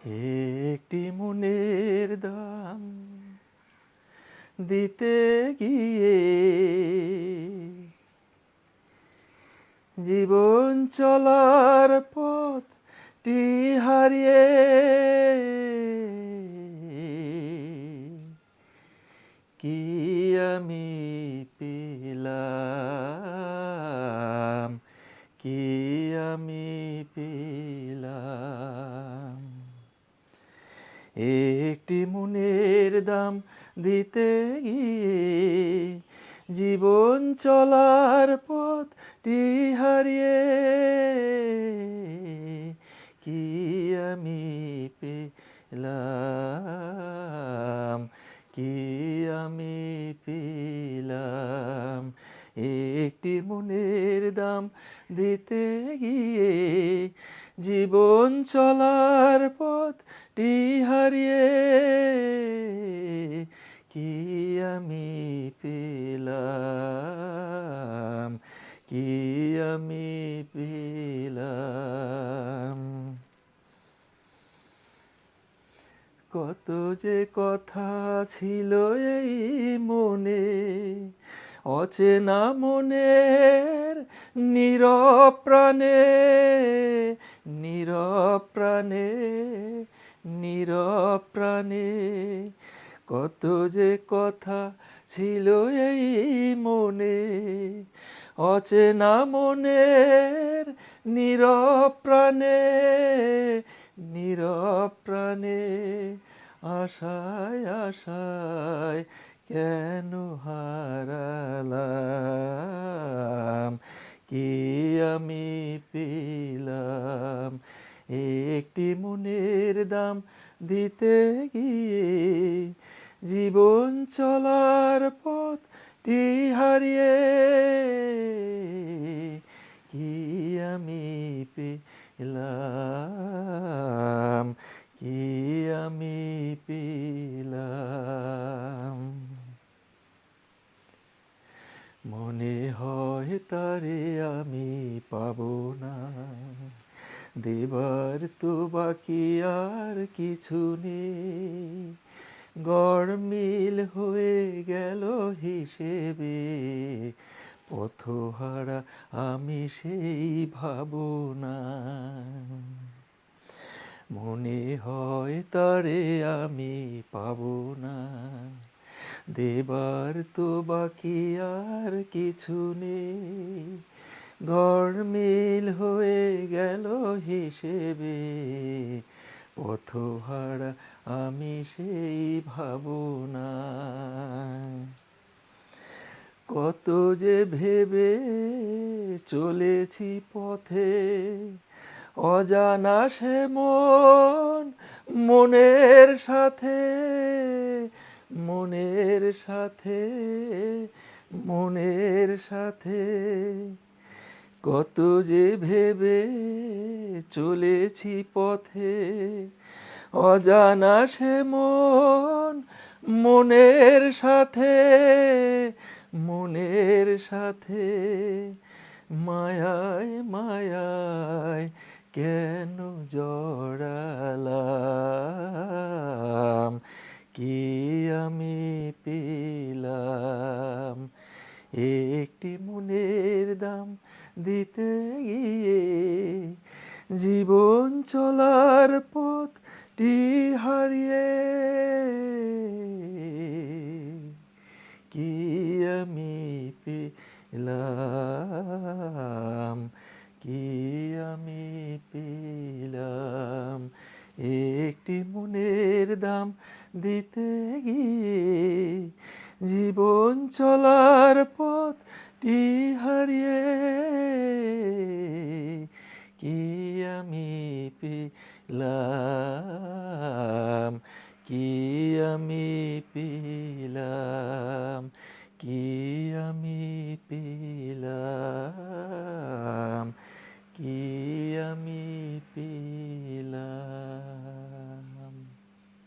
একটি মনের দাম দিতে গিয়ে জীবন চলার পথটি হারিয়ে কি আমি পেলাম? কি একটি মনের দাম দিতে গিয়ে জীবন চলার পথটি হারিয়ে একটি মনের দাম দিতে গিয়ে জীবন চলার পথটি হারিয়ে কি আমি পেলাম? কি আমি পেলাম? কত যে কথা ছিল এই মনে অচেনা মনের নীরব প্রাণে নীরব প্রাণে নীরব প্রাণে। কত যে কথা ছিল এই মনে, অচেনা মনের নীরব প্রাণে নীরব প্রাণে, আশায় আশায় কেন হারালাম? কি আমি পেলাম? একটি মনের দাম দিতে গিয়ে জীবন চলার পথটি হারিয়ে কি আমি পেলাম? মনে হয় তারে আমি পাব না। দেবার তো বাকি আর কিছু নেই। গড়মিল হয়ে গেল হিসেবে, পথহারা আমি সেই ভাবনা মনে হয় তারে আমি পাবো না। দেবার তো বাকি আর কিছু নেই। গড়মিল হয়ে গেল হিসেবে, পথহারা আমি সেই ভাবনা। কত যে ভেবে চলেছি পথে, অজানা সে মন মনের সাথে মনের সাথে মনের সাথে কত যে ভেবে চলেছি পথে, অজানা সে মন মনের সাথে মনের সাথে মায়ায় মায়ায় কেন জড়ালাম একটি মনের দাম দিতে গিয়ে জীবন চলার পথটি হারিয়ে কি আমি পেলাম? কি আমি পেলাম? একটি মনের দাম দিতে গিয়ে জীবন চলার পথটি হারিয়ে কি আমি পেলাম? কি আমি পেলাম? কি আমি পেলাম?